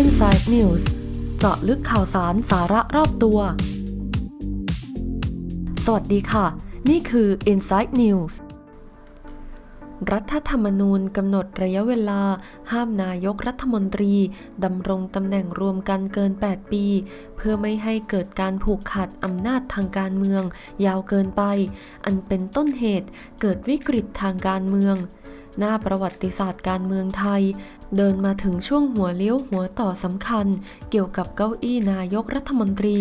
Inside News เจาะลึกข่าวสารสาระรอบตัว สวัสดีค่ะ นี่คือ Inside News รัฐธรรมนูญกำหนดระยะเวลา ห้ามนายกรัฐมนตรีดำรงตำแหน่งรวมกันเกิน 8 ปี เพื่อไม่ให้เกิดการผูกขาดอำนาจทางการเมือง ยาวเกินไป อันเป็นต้นเหตุเกิดวิกฤตทางการเมือง หน้าประวัติศาสตร์การเมืองไทย เดินมาถึงช่วงหัวเลี้ยวหัวต่อสำคัญ เกี่ยวกับเก้าอี้นายกรัฐมนตรี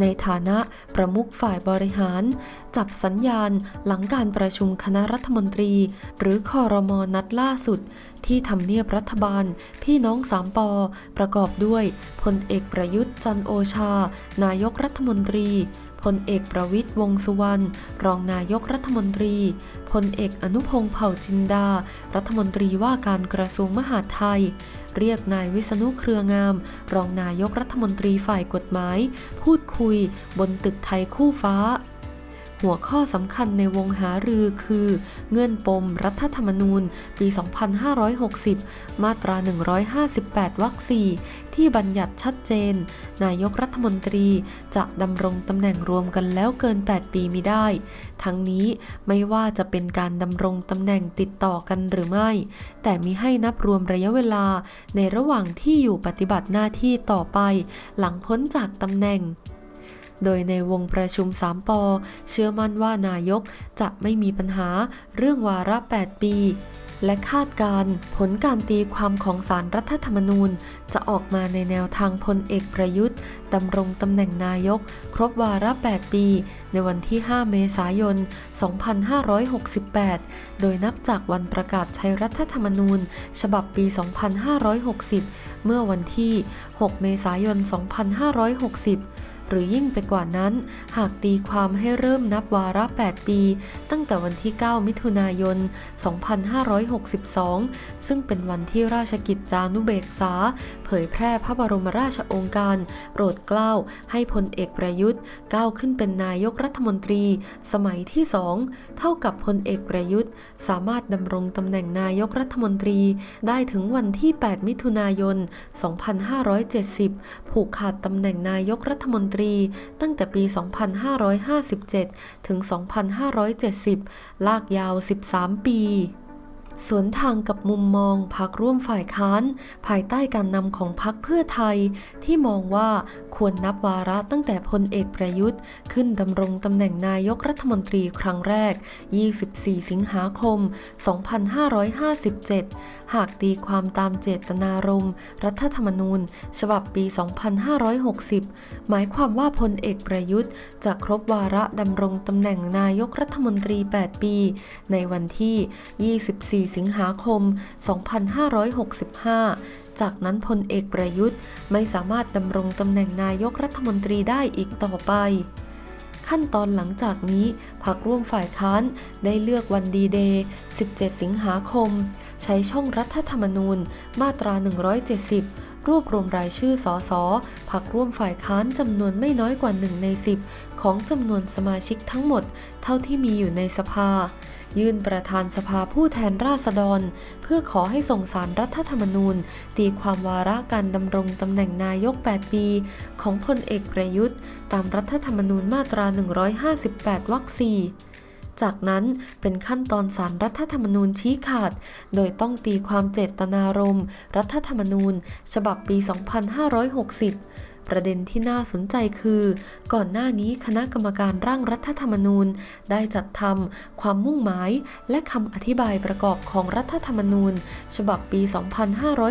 ในฐานะประมุขฝ่ายบริหาร จับสัญญาณหลังการประชุมคณะรัฐมนตรี หรือคอรมอนัดล่าสุด ที่ทำเนียบรัฐบาล พี่น้องสามปอ ประกอบด้วยพลเอกประยุทธ์จันโอชา นายกรัฐมนตรี พลเอกประวิทยวงษ์สุวรรณ รองนายกรัฐมนตรี พลเอกอนุพงศ์เผ่าจินดา รัฐมนตรีว่าการกระทรวงมหาดไทย เรียกนายวิษณุเครืองาม รองนายกรัฐมนตรีฝ่ายกฎหมาย พูดคุย บนตึกไทยคู่ฟ้า หัวข้อสำคัญในวงหารือคือ เงื่อนปมรัฐธรรมนูญ ปี 2560 มาตรา 158 วรรค 4 ที่บัญญัติชัดเจน นายกรัฐมนตรีจะดำรงตำแหน่งรวมกันแล้วเกิน 8 ปีมิได้ ทั้งนี้ไม่ว่าจะเป็นการดำรงตำแหน่งติดต่อกันหรือไม่ แต่มีให้นับรวมระยะเวลาในระหว่างที่อยู่ปฏิบัติหน้าที่ต่อไป หลังพ้นจากตำแหน่ง โดยในวงประชุม 3ปอเชื่อมั่นว่านายกจะไม่มีปัญหาเรื่องวาระ 8 ปี และคาดการณ์ผลการตีความของสารรัฐธรรมนูญ จะออกมาในแนวทางพลเอกประยุทธ์ดำรงตำแหน่งนายก ครบวาระ 8 ปี ในวันที่ 5 เมษายน 2568 โดยนับจากวันประกาศใช้รัฐธรรมนูญ ฉบับปี 2560 เมื่อวันที่ 6 เมษายน 2560 หรือยิ่งไปกว่านั้น หากตีความให้เริ่มนับวาระ 8 ปี ตั้งแต่วันที่ 9 มิถุนายน 2562 ซึ่งเป็นวันที่ราชกิจจานุเบกษา เผยแพร่พระบรมราชโองการโปรดเกล้าให้พลเอกประยุทธ์ก้าวขึ้นเป็นนายกรัฐมนตรี สมัยที่สองเท่ากับพลเอกประยุทธ์ สามารถดำรงตำแหน่งนายกรัฐมนตรี ได้ถึงวันที่ 8 มิถุนายน 2570 ผูกขาดตำแหน่งนายกรัฐมนตรีตั้งแต่ปี 2557 ถึง 2570 ลากยาว 13 ปี สวนทางกับมุมมองพักร่วมฝ่ายค้าน ภายใต้การนำของพักเพื่อไทย ที่มองว่าควรนับวาระตั้งแต่พลเอกประยุทธ์ ขึ้นดำรงตำแหน่งนายกรัฐมนตรีครั้งแรก 24 สิงหาคม 2557 หากตีความตามเจตนารมณ์รัฐธรรมนูญ ฉบับปี 2560 หมายความว่าพลเอกประยุทธ์ จะครบวาระดำรงตำแหน่งนายกรัฐมนตรี 8 ปี ในวันที่ 24สิงหาคม 2565 จากนั้นพลเอกประยุทธ์ไม่สามารถดำรงตำแหน่งนายกรัฐมนตรีได้อีกต่อไป ขั้นตอนหลังจากนี้พรรคร่วมฝ่ายค้านได้เลือกวันดีเดย์ 17 สิงหาคม ใช้ช่องรัฐธรรมนูญมาตรา 170 รวบรวมรายชื่อสอสอพรรคร่วมฝ่ายค้านจำนวนไม่น้อยกว่า1ใน10 ของจำนวนสมาชิกทั้งหมด เท่าที่มีอยู่ในสภา ยื่นประธานสภาผู้แทนราษฎร เพื่อขอให้ส่งสารรัฐธรรมนูญ ตีความวาระการดำรงตำแหน่งนายก 8 ปี ของพลเอกประยุทธ์ ตามรัฐธรรมนูญมาตรา 158 วรรค 4 จากนั้นเป็นขั้นตอนสารรัฐธรรมนูญชี้ขาด โดยต้องตีความเจตนารมณ์ รัฐธรรมนูญ ฉบับปี 2560ประเด็นที่น่าสนใจคือ ก่อนหน้านี้คณะกรรมการร่างรัฐธรรมนูญ ได้จัดทำความมุ่งหมาย และคำอธิบายประกอบของรัฐธรรมนูญ ฉบับปี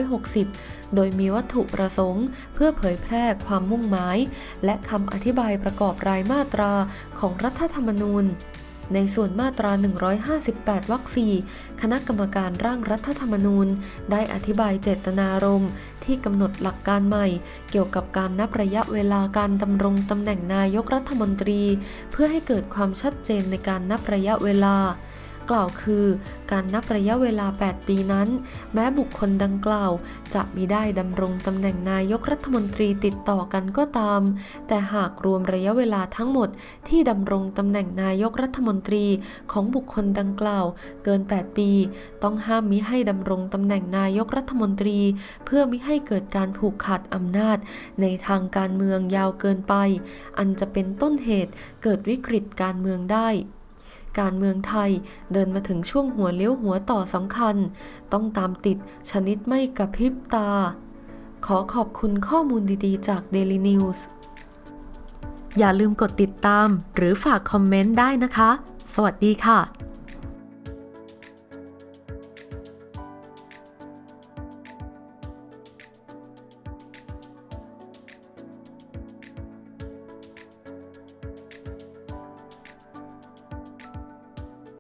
2560 โดยมีวัตถุประสงค์ เพื่อเผยแพร่ความมุ่งหมาย และคำอธิบายประกอบรายมาตราของรัฐธรรมนูญ ในส่วนมาตรา 158 วรรค 4 คณะกรรมการร่างรัฐธรรมนูญ ได้อธิบายเจตนารมณ์ที่กำหนดหลักการใหม่ เกี่ยวกับการนับระยะเวลาการดำรงตำแหน่งนายกรัฐมนตรี เพื่อให้เกิดความชัดเจนในการนับระยะเวลา กล่าวคือ การนับระยะเวลา 8 ปีนั้น แม้บุคคลดังกล่าว จะมิได้ดำรงตำแหน่งนายกรัฐมนตรีติดต่อกันก็ตาม แต่หากรวมระยะเวลาทั้งหมดที่ดำรงตำแหน่งนายกรัฐมนตรีของบุคคลดังกล่าว เกิน 8 ปี ต้องห้ามมิให้ดำรงตำแหน่งนายกรัฐมนตรี เพื่อมิให้เกิดการผูกขาดอำนาจ ในทางการเมืองยาวเกินไป อันจะเป็นต้นเหตุเกิดวิกฤตการเมืองได้ การเมืองไทยเดินมาถึงช่วงหัวเลี้ยวหัวต่อสำคัญ ต้องตามติดชนิดไม่กระพริบตา ขอขอบคุณข้อมูลดีๆ จาก Daily News อย่าลืมกดติดตามหรือฝากคอมเมนต์ได้นะคะ สวัสดีค่ะ